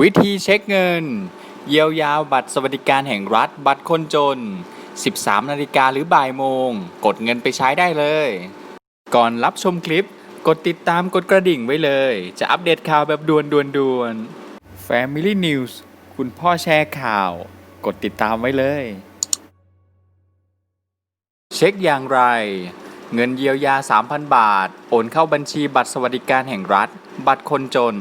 วิธีเช็คเงิน เยียวยาบัตรสวัสดิการแห่งรัฐ บัตรคนจน 13 นาฬิกาหรือบ่ายโมง กดเงินไปใช้ได้เลย ก่อนรับชมคลิป กดติดตามกดกระดิ่งไว้เลย จะอัปเดตข่าวแบบด่วนด่วนด่วน Family News คุณพ่อแชร์ข่าว กดติดตามไว้เลย เช็คอย่างไร เงินเยียวยา 3,000 บาท โอนเข้าบัญชีบัตรสวัสดิการแห่งรัฐ บัตรคนจน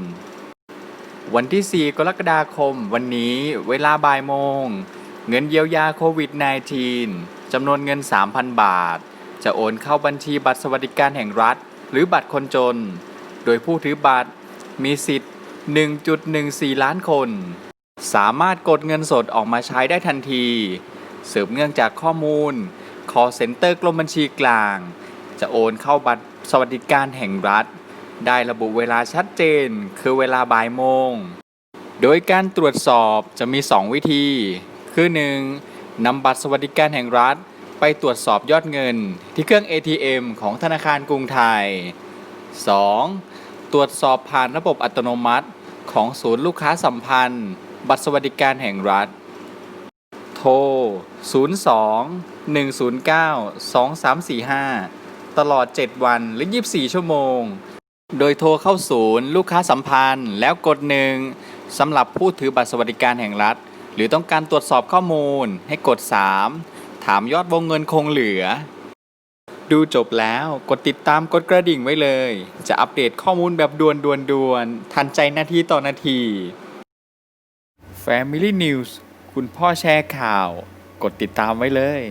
วันที่ 4 กรกฎาคม วันนี้เวลาบ่ายโมง เงินเยียวยาโควิด -19 จำนวนเงิน 3,000 บาท จะโอนเข้าบัญชีบัตรสวัสดิการแห่งรัฐ หรือบัตรคนจน โดยผู้ถือบัตรมีสิทธิ์ 1.14 ล้านคน สามารถกดเงินสดออกมาใช้ได้ทันที สืบเนื่องจากข้อมูล call center กรมบัญชีกลาง จะโอนเข้าบัตรสวัสดิการแห่งรัฐ ได้ระบุเวลาชัดเจน คือเวลาบ่ายโมง โดยการตรวจสอบจะมี 2 วิธี คือ 1. นำบัตรสวัสดิการแห่งรัฐ ไปตรวจสอบยอดเงิน ที่เครื่อง ATM ของธนาคารกรุงไทย 2. ตรวจสอบผ่านระบบอัตโนมัติ ของศูนย์ลูกค้าสัมพันธ์ บัตรสวัสดิการแห่งรัฐ โทร 02 109 2345 ตลอด 7 วันหรือ 24 ชั่วโมง โดยโทรเข้าศูนย์ ลูกค้าสัมพันธ์ แล้วกดหนึ่งสำหรับผู้ถือบัตรสวัสดิการแห่งรัฐ หรือต้องการตรวจสอบข้อมูลให้กด 3 ถามยอดวงเงินคงเหลือ ดูจบแล้วกดติดตามกดกระดิ่งไว้เลย จะอัปเดตข้อมูลแบบด่วนด่วนด่วนทันใจนาทีต่อนาที Family News คุณพ่อแชร์ข่าว กดติดตามไว้เลย